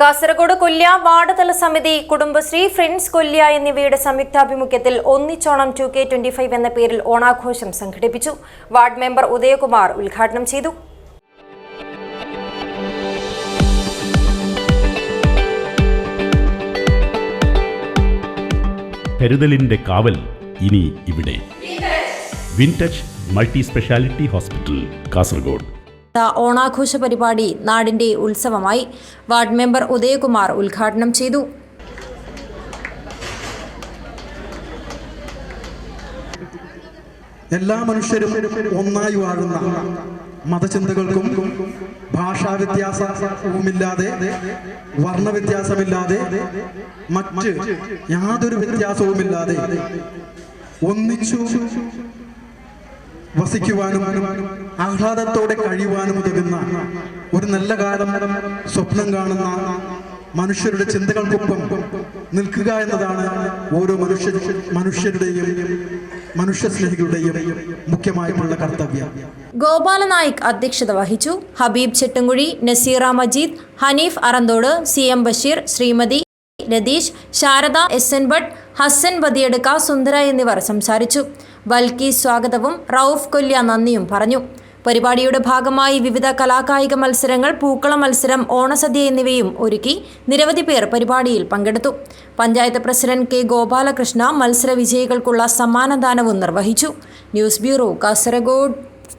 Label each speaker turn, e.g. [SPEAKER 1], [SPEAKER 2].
[SPEAKER 1] Kasaragod കൊല്യ ward തല സമിതി Kudumbashree friends Koliya എന്നിവയുടെ സംയുക്താഭിമുഖ്യത്തിൽ ഒന്നിച്ചോണം ടു കെ ട്വന്റി ഫൈവ് എന്ന പേരിൽ ഓണാഘോഷം സംഘടിപ്പിച്ചു. വാർഡ് മെമ്പർ ഉദയകുമാർ ഉദ്ഘാടനം ചെയ്തു.
[SPEAKER 2] കരുതലിന്റെ കാവൽ ഇനി ഇവിടെ. Wintouch multi speciality hospital Kasaragod.
[SPEAKER 1] ഓണാഘോഷ പരിപാടി നാടിന്റെ ഉത്സവമായി വാർഡ് മെമ്പർ ഉദയകുമാർ ഉദ്ഘാടനം ചെയ്തു.
[SPEAKER 3] എല്ലാ മനുഷ്യരും ഒന്നായി വാഴുന്ന മതചിന്തകൾക്കും ഭാഷാ വ്യത്യാസവുമില്ലാതെ വർണവ്യത്യാസമില്ലാതെ മറ്റ് യാതൊരു വ്യത്യാസവുമില്ലാതെ ഒന്നിച്ചു വസിക്കുവാനും ആഹ്ലാദത്തോടെ കഴിയുവാനും ഉതകുന്ന ഒരു നല്ല കാലം സ്വപ്നം കാണുന്ന മനുഷ്യരുടെ ചിന്തകൾക്കൊപ്പം നിൽക്കുക എന്നതാണ് ഓരോ മനുഷ്യ മനുഷ്യരുടെയും മനുഷ്യസ്നേഹികളുടെയും മുഖ്യമായിട്ടുള്ള കർത്തവ്യം.
[SPEAKER 1] ഗോപാലനായിക് അധ്യക്ഷത വഹിച്ചു. Habeeb Chettumkuzhi Naseera Majeed Haneef Aranthode C M Basheer Shrimati Ratheesh Sharada S N Bhat Hasan Badiyadka Sundara എന്നിവർ സംസാരിച്ചു. വൽക്കി സ്വാഗതവും റൌഫ് കൊല്യ നന്ദിയും പറഞ്ഞു. പരിപാടിയുടെ ഭാഗമായി വിവിധ കലാകായിക മത്സരങ്ങൾ പൂക്കള മത്സരം ഓണസദ്യ എന്നിവയും ഒരുക്കി നിരവധി പേർ പരിപാടിയിൽ പങ്കെടുത്തു. പഞ്ചായത്ത് പ്രസിഡന്റ് കെ ഗോപാലകൃഷ്ണ മത്സര വിജയികൾക്കുള്ള സമ്മാനദാനവും നിർവഹിച്ചു. News bureau Kasaragod.